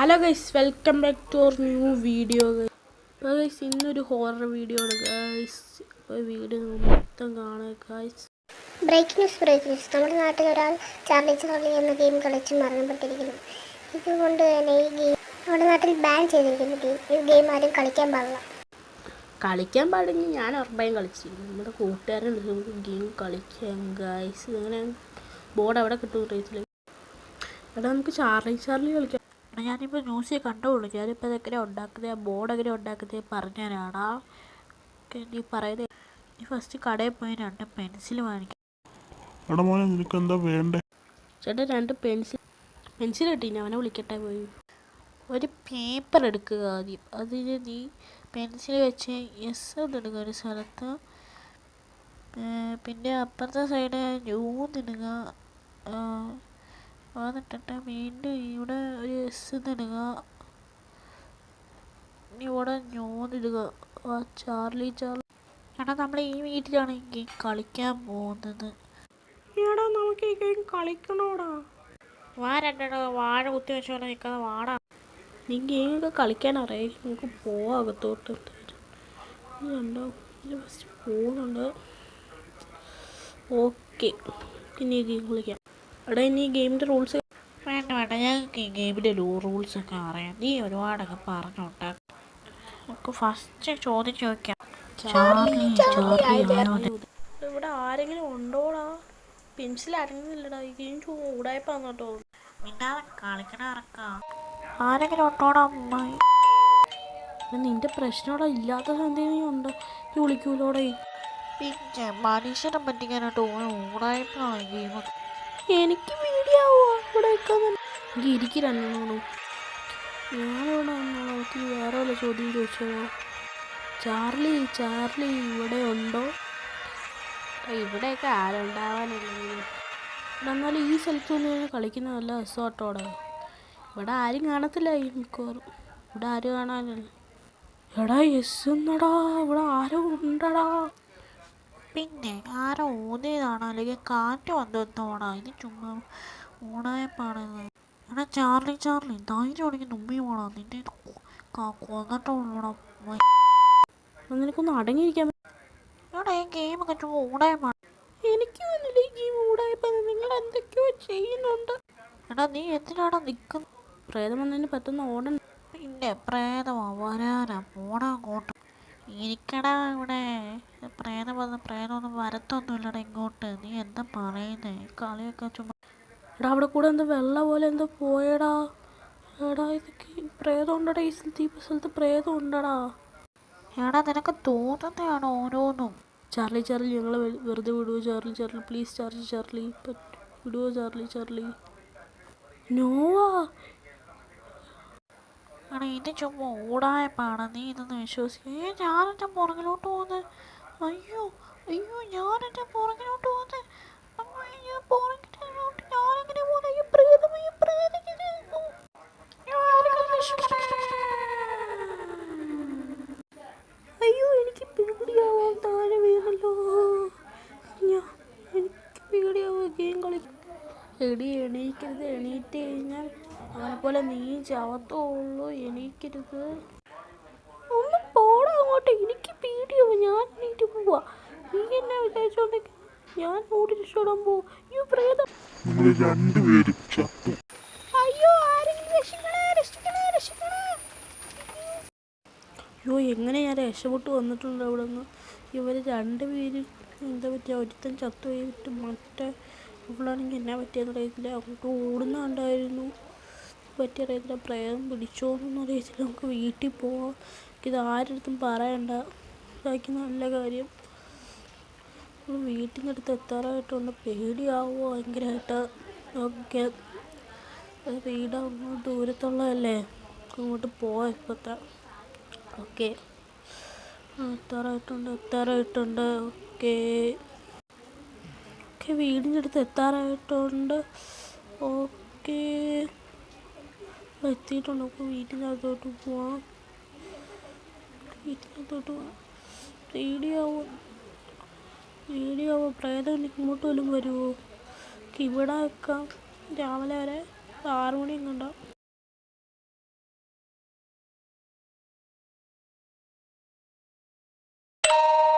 Hello guys welcome back to our new video അപ്പോൾ guys ഇന്നൊരു horror video ആണ് guys video മൊത്തം കാണുക guys break news break news നമ്മുടെ നാട്ടിൽ ഒരാൾ ചാർലി ചാർലി എന്ന ഗെയിം കളിച്ച് മരണപ്പെട്ടിരിക്കുന്നു. ഇതുകൊണ്ട് തന്നെ ഈ ഗെയിം നമ്മുടെ നാട്ടിൽ ബാൻ ചെയ്തിരിക്കുന്നു ഗെയിം ഈ ഗെയിം ആരും കളിക്കാൻ പാടില്ല. കളിക്കാൻ പാടില്ല ഞാൻ ഉറപ്പായും കളിച്ചിരുന്നു നമ്മുടെ കൂട്ടുകാരൻ നമുക്ക് ഗെയിം കളിക്കാം ഗൈസ് അങ്ങനെ ബോർഡ് അവിടെ കിട്ടും റേറ്റിൽ എടാ നമുക്ക് ചാർലി ചാർലി കളിക്കാം. ഞാനിപ്പോൾ ന്യൂസിൽ കണ്ടുള്ളൂ. ഞാനിപ്പോൾ ഇതെങ്ങനെ ഉണ്ടാക്കുന്നത് ബോർഡ് എങ്ങനെ ഉണ്ടാക്കുന്നത് പറഞ്ഞു തരാടാ നീ പറയുന്നത് നീ ഫസ്റ്റ് കടയിൽ പോയി രണ്ട് പെൻസിൽ വാങ്ങിക്കും. എടാ മോനെ നിനക്ക് എന്താ വേണ്ടേ? ചേട്ടാ രണ്ട് പെൻസിൽ പെൻസിൽ കിട്ടി അവനെ വിളിക്കട്ടെ പോയി. ഒരു പേപ്പർ എടുക്കുക ആദ്യം. അതിന് നീ പെൻസിൽ വെച്ച് എസ് എന്നിടുക ഒരു സ്ഥലത്ത്. പിന്നെ അപ്പുറത്തെ സൈഡ് ന്യൂ എന്നിടുക എന്നിട്ടിട്ട് വീണ്ടും ഇവിടെ ഒരു എസ് എന്നിടുക ഇനി ഇവിടെ ഞോന്നിടുക ആ ചാർലി ചാർലി എടാ നമ്മൾ ഈ വീട്ടിലാണ് ഈ ഗെയിം കളിക്കാൻ പോകുന്നത്. എടാ നമുക്ക് ഈ ഗെയിം കളിക്കണോടാ. വാ രണ്ടെണ്ണ വാഴ കുത്തി വെച്ചോണ്ട് നിൽക്കാതെ വാടാ. നീ ഗെയിമൊക്കെ കളിക്കാൻ അറിയാം നമുക്ക് പോവാം അകത്തോട്ട്. രണ്ടോ ഫസ്റ്റ് പോകുന്നുണ്ട് ഓക്കെ ഇനി ഈ ഗെയിം കളിക്കാം. എടാ ഇനി ഗെയിമിന്റെ റൂൾസ് വേണ്ട വേണ്ട. ഞങ്ങൾക്ക് ഈ ഗെയിമിന്റെ റൂൾസ് ഒക്കെ അറിയാം. നീ ഒരുപാടൊക്കെ പറഞ്ഞോണ്ടാക്കും നമുക്ക് ഫസ്റ്റ് ചോദിച്ചു നോക്കാം ചാർലി ചാർലി ആണോ ഇവിടെ ആരെങ്കിലും ഉണ്ടോടാ? പെൻസിൽ അരങ്ങുന്നില്ലടാ. ഈ ഗെയിം ചൂടായപ്പാന്ന് കേട്ടോ മിണ്ടാതെ കളിക്കണ ഇറക്കാം ആരെങ്കിലും ഉണ്ടോടാ അമ്മായി? നിന്റെ പ്രശ്നമോടെ ഇല്ലാത്ത സന്ദേഹം ഉണ്ട്? വിളിക്കൂലോടെ? പിന്നെ മനുഷ്യനെ പറ്റിക്കാനായിട്ട് ഓരോ ഗെയിമൊക്കെ. ഗെയിം എനിക്ക് വീഡിയോ ഇവിടെ വെക്കാൻ എനിക്ക് ഇരിക്കി രണ്ടെണ്ണോ ഞാനിവിടെ നമുക്ക് വേറെ വല്ല ചോദ്യം ചോദിച്ചോളൂ ചാർലി ചാർലി ഇവിടെ ഉണ്ടോ? ഇവിടെയൊക്കെ ആരുണ്ടാവാനില്ലെങ്കിൽ എന്നാലും ഈ സ്ഥലത്ത് തന്നെ കളിക്കുന്ന നല്ല റിസോർട്ടോടെ ഇവിടെ ആരും കാണത്തില്ല ഈ മിക്കവാറും. ഇവിടെ ആരും കാണാനില്ല. എടാ എസ് എന്നടാ. ഇവിടെ ആരും ഉണ്ടടാ. പിന്നെ ആരോ ഊതിയതാണോ അല്ലെങ്കിൽ കാറ്റ് വന്നെന്നോടാ ഇത് ചുമ്മാ ഊണായപ്പാണ്. എടാ ചാർലി ചാർലി ധൈര്യം ഉണ്ടെങ്കിൽ നുമ്മി പോണോ? നിന്റെ കൊന്നിട്ടുള്ളൂടാ നിനക്കൊന്ന് അടങ്ങിയിരിക്കാൻ എടാ ഈ ഗെയിമൊക്കെ ചുമ്മാ ഊണായപ്പാണ് എനിക്ക് തോന്നുന്നില്ല ഈ ഗെയിം കൂടായപ്പോൾ നിങ്ങൾ എന്തൊക്കെയോ ചെയ്യുന്നുണ്ട്. എടാ നീ എന്തിനാടാ നിൽക്കുന്നത് പ്രേതം വന്നതിന് പറ്റുന്ന ഓടൻ പിന്നെ പ്രേതമാ വരാനാ. പോടാ അങ്ങോട്ട്. ഇരിക്കടാ ഇവിടെ പ്രേതം വന്ന് പ്രേതമൊന്നും വരത്തൊന്നുമില്ലടാ ഇങ്ങോട്ട്. നീ എന്താ പറയുന്നേ? കളിയൊക്കെ ചുമ്മാ എടാ അവിടെ കൂടെ എന്തോ വെള്ളം പോലെ എന്താ പോയടാ. എടാ ഇതൊക്കെ പ്രേതം ഉണ്ടടാ. ഈ സ്ഥലത്ത് ഈ സ്ഥലത്ത് പ്രേതം ഉണ്ടടാ. എടാ നിനക്ക് തോന്നുന്നതാണ് ഓരോന്നും? ചാർലി ചാർലി ഞങ്ങളെ വെറുതെ വിടുവോ? Charlie Charlie please Charlie Charlie. വിടുവോ ചാർലി ചാർലി? നോവാ എടാ ഇത് ചുമ്മാ ഊടായ്പാണ് നീ ഇതൊന്ന് വിശ്വസിക്കുക ഏ ഞാനെന്റെ പുറകിലോട്ട് പോകുന്നത് അയ്യോ അയ്യോ ഞാനെന്റെ പുറകിലോട്ട് പോകുന്നത് എണീക്കരുത് എണീറ്റ് കഴിഞ്ഞാൽ അവനെ പോലെ നീ ചവത്തുള്ളൂ എണീക്കരുത്. ഒന്ന് പോടാ അങ്ങോട്ട്. എനിക്ക് പേടിയാവും ഞാൻ എണീറ്റ് പോവാ. നീ എന്നെ വിചാരിച്ചോണ്ടെങ്കിൽ ഞാൻ ഓടി രക്ഷപ്പെടാൻ പോവും. അയ്യോ പ്രേതം. നിങ്ങൾ രണ്ടുപേരും ചത്തു. അയ്യോ ആരെങ്കിലും രക്ഷിക്കണേ രക്ഷിക്കണേ രക്ഷിക്കണേ. അയ്യോ എങ്ങനെ ഞാൻ രക്ഷപ്പെട്ട് വന്നിട്ടുണ്ട് അവിടെ നിന്ന് ഇവർ രണ്ടുപേരും എന്താ പറ്റിയ? ഒരുത്തൻ ചത്തു പോയിട്ട് മറ്റേ ഇവളാണെങ്കിൽ എന്നാ പറ്റിയെന്ന് അറിയത്തില്ല. അങ്ങോട്ട് ഓടുന്ന കണ്ടായിരുന്നു പറ്റിയ അറിയത്തില്ല. പ്രേതം പിടിച്ചോന്നൊന്നും അറിയത്തില്ല. നമുക്ക് വീട്ടിൽ പോവാം. ഇത് ആരടുത്തും പറയണ്ട. ബാക്കി നല്ല കാര്യം. നിന്ന് അടുത്ത് എത്താറായിട്ടുണ്ട് പേടിയാവോ ഭയങ്കരമായിട്ട് ഓക്കെ വീടാകുമ്പോൾ വീട് ദൂരത്തുള്ളതല്ലേ? അങ്ങോട്ട് പോവാം ഇപ്പോഴത്തെ ഓക്കെ എത്താറായിട്ടുണ്ട് എത്താറായിട്ടുണ്ട്. ഓക്കെ ഓക്കെ വീടിന്റെ അടുത്ത് എത്താറായിട്ടുണ്ട്. ഓക്കെ എത്തിയിട്ടുണ്ടോ. നമുക്ക് വീട്ടിനകത്തോട്ട് പോവാം. വീട്ടിനകത്തോട്ട് പോവാം പേടിയാവും. പേടിയാവും. പ്രേതം ഇങ്ങോട്ട് വല്ലതും വരുമോ ഇവിടെ വെക്കാം രാവിലെ വരെ ആറു മണി ഉണ്ടാവും. you